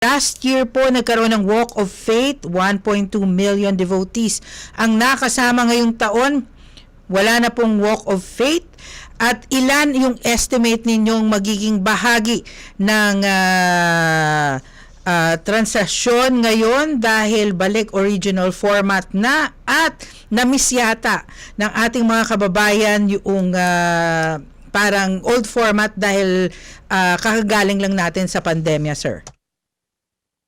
Last year po, nagkaroon ng Walk of Faith, 1.2 million devotees. Ang nakasama ngayong taon, wala na pong Walk of Faith. At ilan yung estimate ninyong magiging bahagi ng ah, ah, transaksyon ngayon dahil balik original format na at namiss yata ng ating mga kababayan yung ah, parang old format dahil ah, kakagaling lang natin sa pandemya, sir.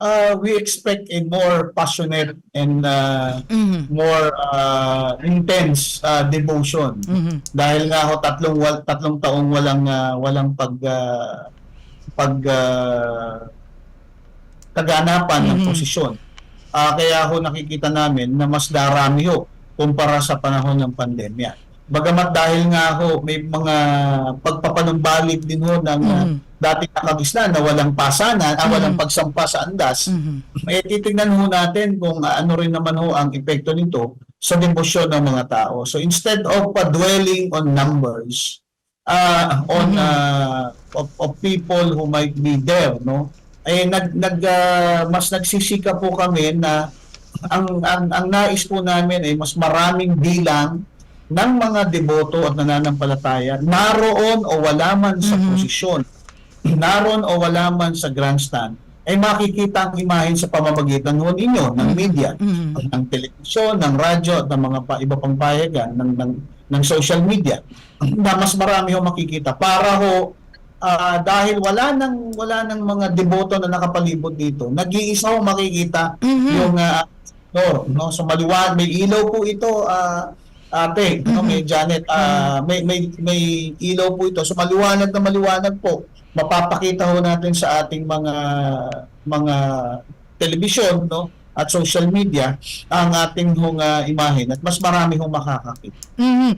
Uh, we expect a more passionate and uh, Mhm. more uh, intense uh, devotion. Mhm. Dahil nga ho tatlong wal, tatlong taong walang uh, walang pag uh, pag uh, kaganapan ng Mhm. posisyon. Ah, kaya ho nakikita namin na mas darami ho kumpara sa panahon ng pandemya. Bagamat dahil nga ho may mga pagpapanumbalik din ho ng uh, Dating nakagisna na walang pasanan, ah, walang Mhm. pagsampa sa andas, Mhm. eh titingnan ho natin kung ah, ano rin naman ho ang epekto nito sa debosyon ng mga tao. So instead of uh, dwelling on numbers, uh, on Mhm. uh, of, of people who might be there, no? Eh nag nag ah, mas nagsisika po kami na ang ang ang nais po namin ay mas maraming bilang ng mga deboto at nananampalataya naroon o wala man sa Mhm. posisyon, naroon o wala man sa grandstand, ay makikita ang imahen sa pamamagitan ho ninyo ng media, Mhm. ng telebisyon, ng radyo at ng mga pa, iba pang payagan ng, ng, ng social media na mas marami ho makikita para ho ah, dahil wala nang wala nang mga deboto na nakapalibot dito nag-iisa ho makikita Mhm. yung uh, no, no so maliwanag may ilaw po ito ah, ate no may Janet ah, may may may ilaw po ito so maliwanag na maliwanag po mapapakita ho natin sa ating mga mga telebisyon no at social media ang ating hong ah, imahen at mas marami hong makakakita. Mhm.